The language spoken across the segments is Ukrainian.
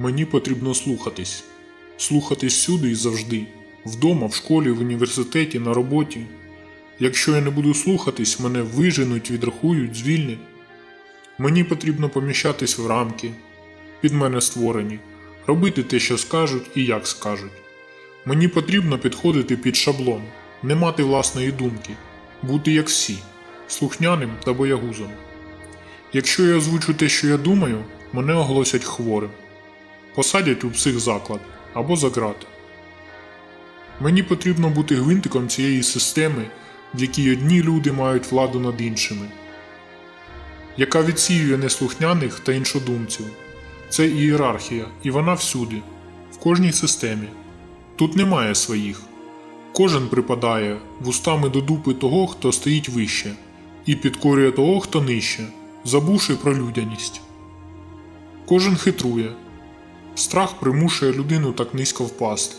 Мені потрібно слухатись. Слухатись всюди і завжди. Вдома, в школі, в університеті, на роботі. Якщо я не буду слухатись, мене виженуть, відрахують, звільнять. Мені потрібно поміщатись в рамки, під мене створені, робити те, що скажуть і як скажуть. Мені потрібно підходити під шаблон, не мати власної думки, бути як всі, слухняним та боягузом. Якщо я озвучу те, що я думаю, мене оголосять хворим, посадять у психзаклад або за ґрати. Мені потрібно бути гвинтиком цієї системи, в якій одні люди мають владу над іншими, яка відсіює неслухняних та іншодумців. Це ієрархія, і вона всюди, в кожній системі. Тут немає своїх. Кожен припадає вустами до дупи того, хто стоїть вище, і підкорює того, хто нижче, забувши про людяність. Кожен хитрує. Страх примушує людину так низько впасти.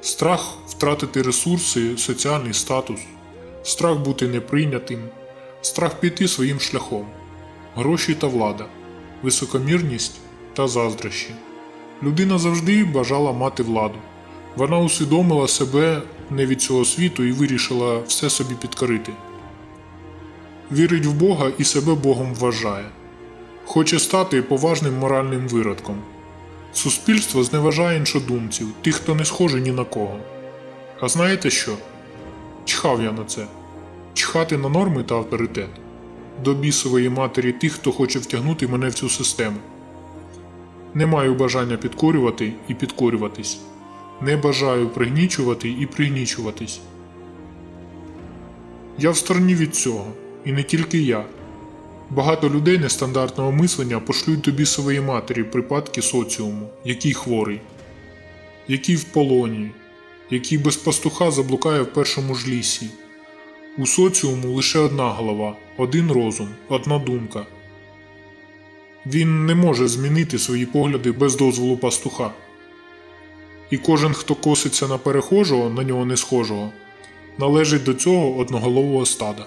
Страх втратити ресурси, соціальний статус, страх бути неприйнятим, страх піти своїм шляхом, гроші та влада, високомірність та заздрощі. Людина завжди бажала мати владу. Вона усвідомила себе не від цього світу і вирішила все собі підкорити. Вірить в Бога і себе Богом вважає. Хоче стати поважним моральним виродком. Суспільство зневажає іншодумців, тих, хто не схожий ні на кого. А знаєте що? Чхав я на це. Чхати на норми та авторитет. До бісової матері тих, хто хоче втягнути мене в цю систему. Не маю бажання підкорювати і підкорюватись. Не бажаю пригнічувати і пригнічуватись. Я в стороні від цього, і не тільки я. Багато людей нестандартного мислення пошлють до бісової матері припадки соціуму, який хворий, який в полоні, який без пастуха заблукає в першому ж лісі. У соціуму лише одна голова, один розум, одна думка. Він не може змінити свої погляди без дозволу пастуха. І кожен, хто коситься на перехожого, на нього не схожого, належить до цього одноголового стада.